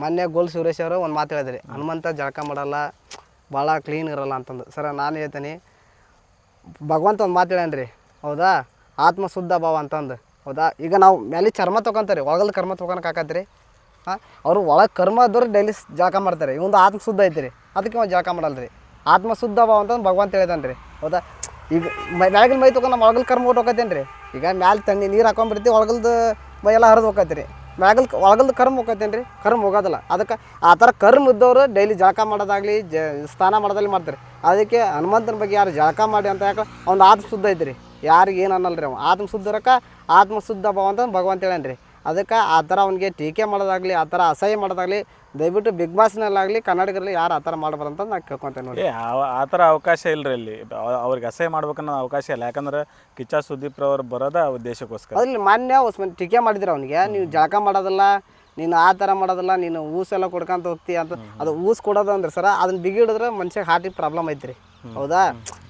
ಮೊನ್ನೆ ಗೋಲ್ ಸುರೇಶ್ ಅವರು ಒಂದು ಮಾತು ಹೇಳಿದ್ರಿ, ಹನುಮಂತ ಜಳಕ ಮಾಡಲ್ಲ, ಭಾಳ ಕ್ಲೀನ್ ಇರಲ್ಲ ಅಂತಂದು. ಸರ, ನಾನು ಹೇಳ್ತೀನಿ, ಭಗವಂತ ಒಂದು ಮಾತು ಹೇಳ್ಯಾನ್ರಿ, ಹೌದಾ? ಆತ್ಮ ಶುದ್ಧ ಭಾವ ಅಂತಂದು. ಹೌದಾ? ಈಗ ನಾವು ಮೇಲೆ ಚರ್ಮ ತೊಗೊಂತಾರೆ ಒಳಗಲ್ ಕರ್ಮ ತೊಗೊಳಕ್ಕೆ ಆಕತ್ರಿ. ಹಾಂ? ಅವರು ಒಳಗೆ ಕರ್ಮ ಆದವ್ರು ಡೈಲಿ ಜಳಕ ಮಾಡ್ತಾರೆ, ಇವಂದು ಆತ್ಮ ಶುದ್ಧ ಐತ್ರಿ. ಅದಕ್ಕೆ ಒಂದು ಜಳಕ ಮಾಡಲ್ಲ ರೀ ಆತ್ಮ ಶುದ್ಧ ಭಾವ ಅಂತಂದು ಭಗವಂತ ಹೇಳಿದಾನೆ ರೀ ಹೌದಾ? ಈಗ ಮ್ಯಾಗಿನ ಮೈ ತೊಗೊಂಡು ನಮ್ಮ ಒಳಗಲ್ ಕರ್ಮ ಹೊಟ್ಟು ಹೋಗತ್ತೇನು ರೀ ಈಗ ಮ್ಯಾಲೆ ತಣ್ಣಿ ನೀರು ಹಾಕೊಂಡ್ಬಿಡ್ತೀವಿ ಒಳಗಲ್ದು ಮೈ ಎಲ್ಲ ಹರಿದು ಹೋಗತ್ತೆ ರೀ ಮ್ಯಾಗಲ್ ಒಳಗಲ್ದು ಕರ್ಮ ಹೋಗತ್ತೇನು ರೀ ಕರ್ಮ ಹೋಗೋದಿಲ್ಲ. ಅದಕ್ಕೆ ಆ ಥರ ಕರ್ಮ ಇದ್ದವರು ಡೈಲಿ ಜಳಕ ಮಾಡೋದಾಗಲಿ, ಜ, ಸ್ನಾನ ಮಾಡೋದಲ್ಲಿ ಮಾಡ್ತಾರೆ. ಅದಕ್ಕೆ ಹನುಮಂತನ ಬಗ್ಗೆ ಯಾರು ಜಳಕ ಮಾಡಿ ಅಂತ ಯಾಕೆ ಅವ್ನು ಆತ್ಮ ಶುದ್ಧ ಐತ್ರಿ. ಯಾರಿಗೇನು ಅನ್ನಲ್ಲ ರೀ ಅವ್ನು ಆತ್ಮ ಶುದ್ಧ ಇರೋಕೆ ಆತ್ಮ ಶುದ್ಧ ಭಾವ ಅಂತ ಭಗವಂತ ಹೇಳೇನು ರೀ ಅದಕ್ಕೆ ಆ ಥರ ಅವ್ನಿಗೆ ಟೀಕೆ ಮಾಡೋದಾಗಲಿ ಆ ಥರ ಅಸಹ್ಯ ಮಾಡೋದಾಗಲಿ ದಯವಿಟ್ಟು ಬಿಗ್ ಬಾಸ್ನಲ್ಲಾಗಲಿ ಕನ್ನಡಿಗರಲ್ಲಿ ಯಾರು ಆ ಥರ ಮಾಡಬಾರ್ದು ಅಂತ ನಾನು ಕೇಳ್ಕೊತೇನೆ ನೋಡಿ. ಆ- ಥರ ಅವಕಾಶ ಇಲ್ಲರಿ ಇಲ್ಲಿ ಅವ- ಅವ್ರಿಗೆ ಅಸಹ್ಯ ಮಾಡ್ಬೇಕನ್ನೋ ಅವಕಾಶ ಇಲ್ಲ. ಯಾಕಂದ್ರೆ ಕಿಚ್ಚ ಸುದೀಪ್ ಅವ್ರು ಬರೋದ ದೇಶಕ್ಕೋಸ್ಕರ ಉದ್ದೇಶಕ್ಕೋಸ್ಕರ. ಅದ್ರಲ್ಲಿ ಮಾನ್ಯ ಹೊಸ ಟೀಕೆ ಮಾಡಿದ್ರೆ ಅವನಿಗೆ. ನೀವು ಜಳಕ ಮಾಡೋದಲ್ಲ ನೀನು ಆ ಥರ ಮಾಡೋದಲ್ಲ ನೀನು ಊಸೆಲ್ಲ ಕೊಡ್ಕೊಂತ ಹೋಗ್ತೀಯ ಅಂತ. ಅದು ಊಸ್ ಕೊಡೋದು ಅಂದ್ರೆ ಸರ ಅದನ್ನ ಬಿಗಿಡಿದ್ರೆ ಮನುಷ್ಯ ಹಾರ್ಟಿಗೆ ಪ್ರಾಬ್ಲಮ್ ಐತ್ರಿ. ಹೌದಾ?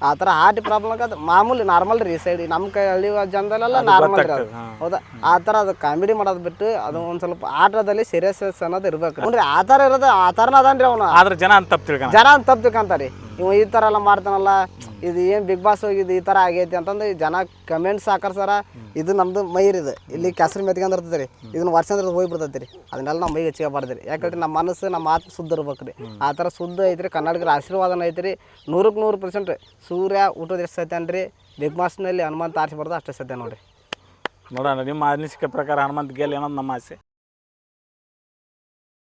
ಆ ಥರ ಹಾರ್ಟ್ ಪ್ರಾಬ್ಲಮ್ ಅದು ಮಾಮೂಲಿ ನಾರ್ಮಲ್ ರೀ ಸೈಡ್ ನಮ್ ಕೈ ಹಳ್ಳಿ ಜನದಲ್ಲೆಲ್ಲ ನಾರ್ಮಲ್ ರೀ ಅದು. ಹೌದಾ? ಆ ಥರ ಅದು ಕಾಮಿಡಿ ಮಾಡೋದು ಬಿಟ್ಟು ಅದು ಒಂದ್ ಸ್ವಲ್ಪ ಆಟದಲ್ಲಿ ಸೀರಿಯಸ್ನೆಸ್ ಅನ್ನೋದು ಇರ್ಬೇಕು. ನೋಡ್ರಿ ಆ ಥರ ಇರೋದು ಆ ಥರನ ಅದಾನ್ರಿ ಅವನು. ಆದ್ರೆ ಜನ ಅಂತ ತಪ್ಪು ತಿಳ್ಕೊಳ ಜನ ತಪ್ಪು ತಿಳ್ಕೊಂತಾರೆ. ಇವ ಈ ತರ ಎಲ್ಲ ಮಾಡ್ತಾನಲ್ಲ ಇದು ಏನು ಬಿಗ್ ಬಾಸ್ ಹೋಗಿದ್ದು ಈ ಥರ ಆಗೈತಿ ಅಂತಂದು ಜನ ಕಮೆಂಟ್ಸ್ ಹಾಕರ್ ಸರ ಇದು ನಮ್ದು ಮೈರ್ ಇದು. ಇಲ್ಲಿ ಕೆಸರು ಮೆತ್ಕೊಂಡಿರ್ತದೆ ರೀ ಇದನ್ನ ವರ್ಷಂದ್ರೆ ಹೋಗ್ಬಿಡ್ತೈತಿ ರೀ ಅದನ್ನೆಲ್ಲ ನಮ್ಮ ಮೈಗೆ ಹಚ್ಕೋಬಾರ್ದು ರೀ ಯಾಕಂದ್ರೆ ನಮ್ಮ ಮನಸ್ಸು, ನಮ್ಮ ಮಾತು ಶುದ್ಧ ಇರ್ಬೇಕು ರೀ ಆ ಥರ ಶುದ್ಧ ಐತ್ರಿ. ಕನ್ನಡಿಗರ ಆಶೀರ್ವಾದನ ಐತ್ರಿ. ನೂರಕ್ಕೆ ನೂರು ಪರ್ಸೆಂಟ್ ಸೂರ್ಯ, ಊಟದ ಎಷ್ಟು ಸತ್ಯಾನ ರೀ ಬಿಗ್ ಬಾಸ್ನಲ್ಲಿ ಹನುಮಂತ ಆರಿಸಿ ಬರ್ದು ಅಷ್ಟೇ ಸತ್ಯ ನೋಡ್ರಿ. ನೋಡೋಣ ನಿಮ್ಮ ಅನಿಸಿಕೆ ಪ್ರಕಾರ ಹನುಮಂತ ಗೆಲ್ ಅನ್ನೋದು ನಮ್ಮ ಆಸೆ.